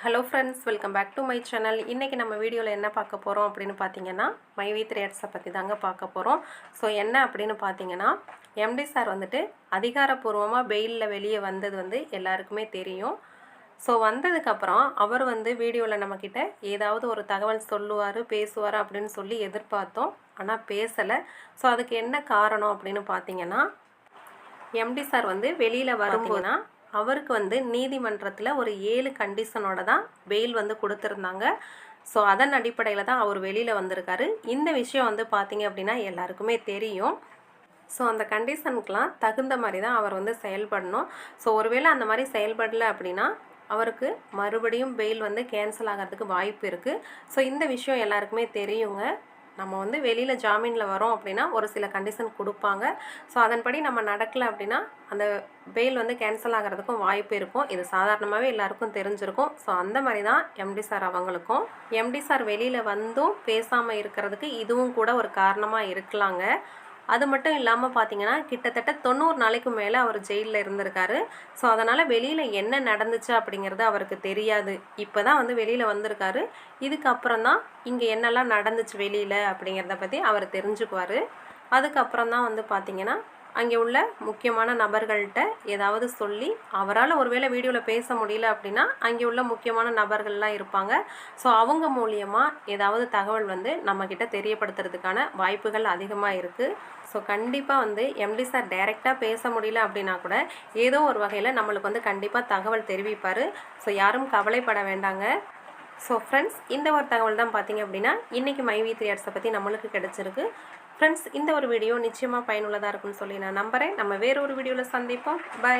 Hello friends welcome back to my channel இன்றைக்கி நம்ம வீடியோவில் என்ன பார்க்க போகிறோம் அப்படின்னு பார்த்தீங்கன்னா மை வி த்ரேட்ஸை பற்றி தாங்க பார்க்க போகிறோம் ஸோ என்ன அப்படின்னு பார்த்தீங்கன்னா எம்டி சார் வந்துட்டு அதிகாரப்பூர்வமாக பெயிலில் வெளியே வந்தது வந்து எல்லாருக்குமே தெரியும். ஸோ வந்ததுக்கப்புறம் அவர் வந்து வீடியோவில் நம்மக்கிட்ட ஏதாவது ஒரு தகவல் சொல்லுவார் பேசுவார் அப்படின்னு சொல்லி எதிர்பார்த்தோம். ஆனால் பேசலை. ஸோ அதுக்கு என்ன காரணம் அப்படின்னு பார்த்தீங்கன்னா எம்டி சார் வந்து வெளியில் வரும்போதுனா அவருக்கு வந்து நீதிமன்றத்தில் ஒரு ஏழு கண்டிஷனோட தான் பெயில் வந்து கொடுத்துருந்தாங்க. ஸோ அதன் அடிப்படையில் தான் அவர் வெளியில் வந்திருக்காரு. இந்த விஷயம் வந்து பார்த்தீங்க அப்படின்னா எல்லாருக்குமே தெரியும். ஸோ அந்த கண்டிஷனுக்கெலாம் தகுந்த மாதிரி தான் அவர் வந்து செயல்படணும். ஸோ ஒருவேளை அந்த மாதிரி செயல்படலை அப்படின்னா அவருக்கு மறுபடியும் பெயில் வந்து கேன்சல் ஆகிறதுக்கு வாய்ப்பு இருக்குது ஸோ இந்த விஷயம் எல்லாருக்குமே தெரியுங்க. நம்ம வந்து வெளியில் ஜாமீனில் வரோம் அப்படின்னா ஒரு சில கண்டிஷன் கொடுப்பாங்க. ஸோ அதன்படி நம்ம நடக்கலை அப்படின்னா அந்த பெயில் வந்து கேன்சல் ஆகிறதுக்கும் வாய்ப்பு இருக்கும். இது சாதாரணமாகவே எல்லாருக்கும் தெரிஞ்சிருக்கும். ஸோ அந்த மாதிரி தான் எம்டி சார் அவங்களுக்கும். எம்டி சார் வெளியில் வந்தும் பேசாமல் இருக்கிறதுக்கு இதுவும் கூட ஒரு காரணமாக இருக்கலாங்க. அது மட்டும் இல்லாமல் பார்த்தீங்கன்னா கிட்டத்தட்ட தொண்ணூறு நாளைக்கு மேலே அவர் ஜெயிலில் இருந்திருக்காரு. ஸோ அதனால் வெளியில் என்ன நடந்துச்சு அப்படிங்கிறது அவருக்கு தெரியாது. இப்போ தான் வந்து வெளியில் வந்திருக்காரு. இதுக்கப்புறம் தான் இங்கே என்னெல்லாம் நடந்துச்சு வெளியில் அப்படிங்கிறத பற்றி அவர் தெரிஞ்சுக்குவார். அதுக்கப்புறம் தான் வந்து பார்த்திங்கன்னா அங்கே உள்ள முக்கியமான நபர்கள்கிட்ட ஏதாவது சொல்லி அவரால் ஒருவேளை வீடியோவில் பேச முடியல அப்படின்னா அங்கே உள்ள முக்கியமான நபர்கள்லாம் இருப்பாங்க. ஸோ அவங்க மூலியமாக ஏதாவது தகவல் வந்து நம்மக்கிட்ட தெரியப்படுத்துறதுக்கான வாய்ப்புகள் அதிகமாக இருக்குது ஸோ கண்டிப்பாக வந்து எம்டி சார் டைரெக்டாக பேச முடியல அப்படின்னா கூட ஏதோ ஒரு வகையில் நம்மளுக்கு வந்து கண்டிப்பாக தகவல் தெரிவிப்பார். ஸோ யாரும் கவலைப்பட வேண்டாங்க. ஸோ ஃப்ரெண்ட்ஸ் இந்த ஒரு தகவல் தான் பார்த்தீங்க அப்படின்னா இன்றைக்கி மைவி த்ரீ ஆர்ட்ஸை பற்றி நம்மளுக்கு கிடச்சிருக்கு. ஃப்ரெண்ட்ஸ் இந்த ஒரு வீடியோ நிச்சயமாக பயனுள்ளதாக இருக்கும்னு சொல்லி நான் நம்புகிறேன் நம்ம வேறு ஒரு வீடியோவில் சந்திப்போம். பை